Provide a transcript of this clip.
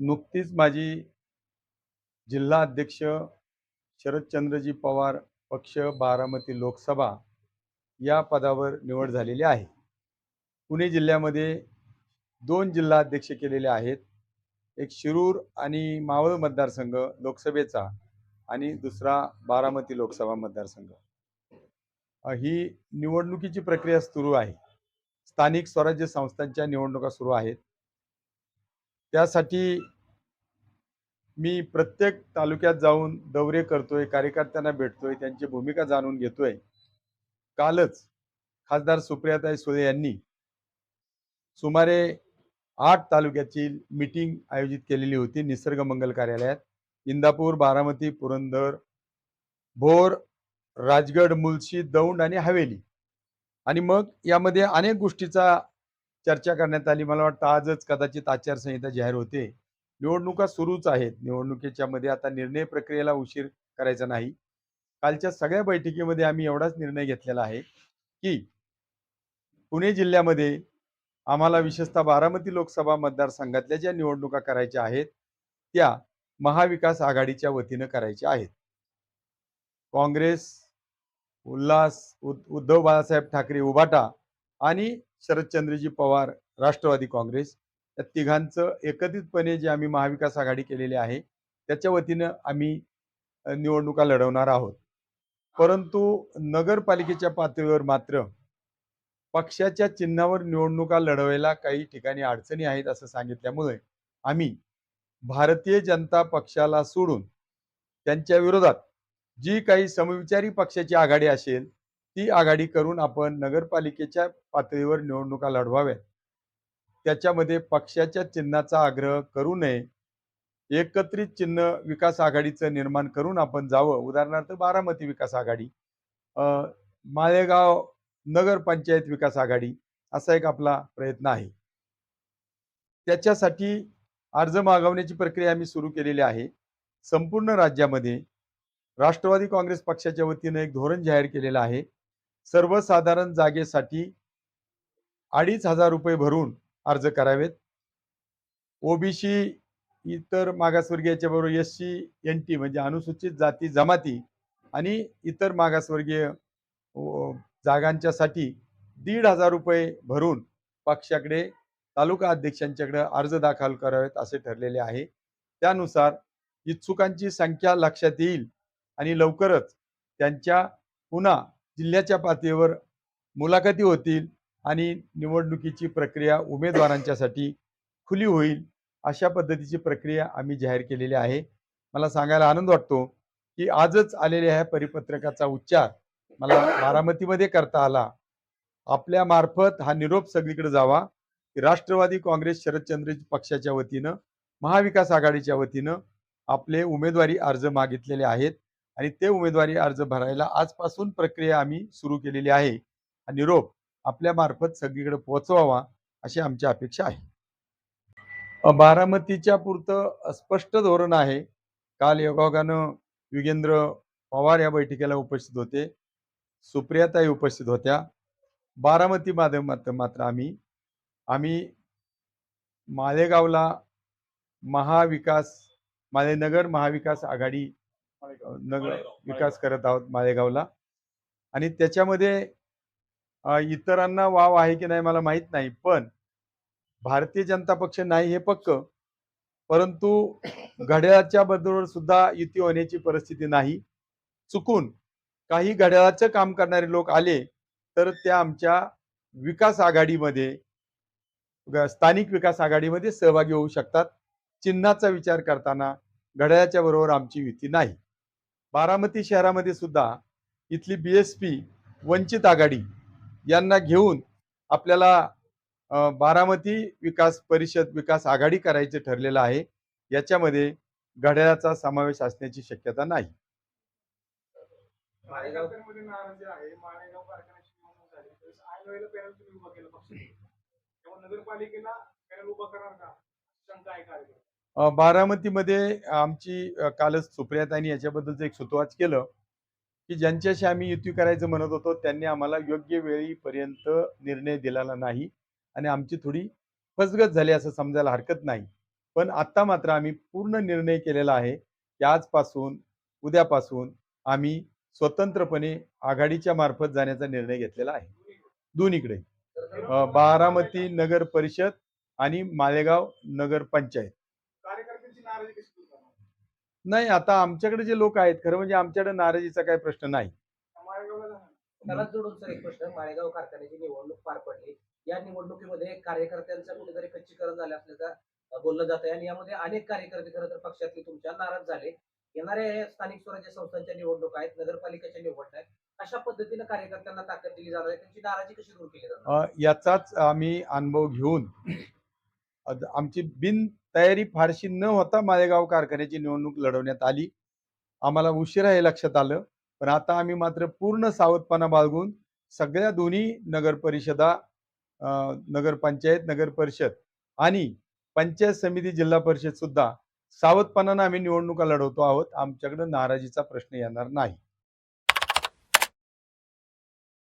नुकतीच माझी जिल्हा अध्यक्ष शरदचंद्रजी पवार पक्ष बारामती लोकसभा या पदावर निवड झालेली आहे. पुणे जिल्ह्यामध्ये दोन जिल्हा अध्यक्ष केलेले आहेत. एक शिरूर आणि मावळ मतदारसंघ लोकसभेचा आणि दुसरा बारामती लोकसभा मतदारसंघ. ही निवडणुकीची प्रक्रिया सुरू आहे. स्थानिक स्वराज्य संस्थांच्या निवडणुका सुरू आहेत. त्यासाठी मी प्रत्येक तालुक्यात जाऊन दौरे करतोय कार्यकर्त्यांना भेटतोय त्यांची भूमिका जाणून घेतोय. कालच खासदार सुप्रियाताई सुळे यांनी सुमारे आठ तालुक्याची मीटिंग आयोजित केलेली होती निसर्ग मंगल कार्यालयात. इंदापूर बारामती पुरंदर भोर राजगड मुलशी दौंड आणि हवेली. आणि मग यामध्ये अनेक गोष्टीचा चर्चा करण्यात आली. मला वाटतं आजच कदाचित आचारसंहिता जाहीर होते. निवडणुका सुरूच आहेत. निवडणुकीच्या मध्ये आता निर्णय प्रक्रियेला उशीर करायचा नाही. कालच्या सगळ्या बैठकीमध्ये आम्ही एवढाच निर्णय घेतलेला आहे की पुणे जिल्ह्यामध्ये आम्हाला विशेषतः बारामती लोकसभा मतदारसंघातल्या ज्या निवडणुका करायच्या आहेत त्या महाविकास आघाडीच्या वतीनं करायच्या आहेत. काँग्रेस उल्हास उद- उद्धव बाळासाहेब ठाकरे उबाटा आणि शरदचंद्रजी पवार राष्ट्रवादी काँग्रेस या तिघांचं एकत्रितपणे जे आम्ही महाविकास आघाडी केलेली आहे त्याच्या वतीनं आम्ही निवडणुका लढवणार आहोत. परंतु नगरपालिकेच्या पातळीवर मात्र पक्षाच्या चिन्हावर निवडणुका लढवायला काही ठिकाणी अडचणी आहेत असं सांगितल्यामुळे आम्ही भारतीय जनता पक्षाला सोडून त्यांच्या विरोधात जी काही समविचारी पक्षाची आघाडी असेल ती आघाडी करून आपण नगरपालिकेच्या पातळीवर निवडणुका लढवाव्यात. त्याच्यामध्ये पक्षाच्या चिन्हाचा आग्रह करू नये. एकत्रित चिन्ह विकास आघाडीचं निर्माण करून आपण जावं. उदाहरणार्थ बारामती विकास आघाडी अं, माळेगाव नगरपंचायत विकास आघाडी असा एक आपला प्रयत्न आहे. त्याच्यासाठी अर्ज मागवण्याची प्रक्रिया आम्ही सुरू केलेली आहे. संपूर्ण राज्यामध्ये राष्ट्रवादी काँग्रेस पक्षाच्या वतीनं एक धोरण जाहीर केलेलं आहे. सर्वसाधारण जागेसाठी अडीच हजार रुपये भरून अर्ज करावेत. ओबीसी इतर मागासवर्गीयाच्या बरोबर एस सी एन टी म्हणजे अनुसूचित जाती जमाती आणि इतर मागासवर्गीय जागांच्यासाठी दीड हजार रुपये भरून पक्षाकडे तालुका अध्यक्षांच्याकडे अर्ज दाखल करावेत असे ठरलेले आहे. त्यानुसार इच्छुकांची संख्या लक्षात येईल आणि लवकरच त्यांच्या पुन्हा जिल्ह्याच्या पातळीवर मुलाखती होतील आणि निवडणुकीची प्रक्रिया उमेदवारांच्यासाठी खुली होईल अशा पद्धतीची प्रक्रिया आम्ही जाहीर केलेली आहे. मला सांगायला आनंद वाटतो की आजच आलेल्या ह्या परिपत्रकाचा उच्चार मला बारामतीमध्ये करता आला. आपल्या मार्फत हा निरोप सगळीकडे जावा की राष्ट्रवादी काँग्रेस शरदचंद्र पक्षाच्या वतीनं महाविकास आघाडीच्या वतीनं आपले उमेदवारी अर्ज मागितलेले आहेत. आणि ते उमेदवारी अर्ज भरायला आजपासून प्रक्रिया आम्ही सुरू केलेली आहे. आणि निरोप आपल्यामार्फत सगळीकडे पोहोचवावा अशी आमची अपेक्षा आहे. बारामतीच्या पुरतं स्पष्ट धोरण आहे. काल योगायोगानं युगेंद्र पवार या बैठकीला उपस्थित होते. सुप्रियाताई उपस्थित होत्या. बारामती माध्यमात मात्र आम्ही आम्ही मालेगावला महाविकास मालेनगर महाविकास आघाडी नगर विकास करत आहोत मालेगावला आणि त्याच्यामध्ये इतरांना वाव आहे की नाही मला माहीत नाही पण भारतीय जनता पक्ष नाही हे पक्क. परंतु घड्याळाच्या बरोबर सुद्धा युती होण्याची परिस्थिती नाही. चुकून काही घड्याळाचं काम करणारे लोक आले तर त्या आमच्या विकास आघाडीमध्ये स्थानिक विकास आघाडीमध्ये सहभागी होऊ शकतात. चिन्हाचा विचार करताना घड्याळाच्या बरोबर आमची युती नाही. बारामती शहरामध्ये सुद्धा इथली बी एस पी वंचित आघाडी यांना घेऊन आपल्याला बारामती विकास परिषद विकास आघाडी करायचे ठरलेलं आहे. याच्यामध्ये घड्याळाचा समावेश असण्याची शक्यता नाही. नगरपालिकेला बारामतीमध्ये आमची कालच सुप्रियाताईंनी याच्याबद्दलचं एक सुतवाच केलं की ज्यांच्याशी आम्ही युती करायचं म्हणत होतो त्यांनी आम्हाला योग्य वेळीपर्यंत निर्णय दिलेला नाही आणि आमची थोडी फसगत झाली असं समजायला हरकत नाही. पण आता मात्र आम्ही पूर्ण निर्णय केलेला आहे की आजपासून उद्यापासून आम्ही स्वतंत्रपणे आघाडीच्या मार्फत जाण्याचा निर्णय घेतलेला आहे. दोन्हीकडे. बारामती नगर परिषद आणि मालेगाव नगर पंचायत कार्यकर्त्यांची नाराजी कशी दूर करणार नाही आता आमच्याकडे जे लोक आहेत खरं म्हणजे आमच्याकडे नाराजीचा काही प्रश्न नाही. त्याला जोडून सर एक प्रश्न माळेगाव कारखान्याची निवडणूक पार पडली. या निवडणुकीमध्ये कार्यकर्त्यांचं कुठेतरी खच्चीकरण झालं असल्याचं बोललं जात. आहे आणि यामध्ये अनेक कार्यकर्ते खरं तर पक्षातले तुमच्या नाराज झाले. येणाऱ्या हे स्थानिक स्वराज्य संस्थांच्या निवडणुका आहेत नगरपालिकेच्या निवडणूक आहेत. अशा पद्धतीनं कार्यकर्त्यांना ताकद दिली जाणार आहे. त्यांची नाराजी कशी दूर केली जाणार? याचाच आम्ही अनुभव घेऊन आमची बिन तयारी फारशी न होता मालेगाव कारखान्याची निवडणूक लढवण्यात आली. आम्हाला उशिरा हे लक्षात आलं पण आता आम्ही मात्र पूर्ण सावधपणा बाळगून सगळ्या दोन्ही नगर परिषदा नगरपंचायत नगर परिषद आणि पंचायत समिती जिल्हा परिषद सुद्धा सावधपणानं आम्ही निवडणुका लढवतो आहोत. आमच्याकडे नाराजीचा प्रश्न येणार नाही.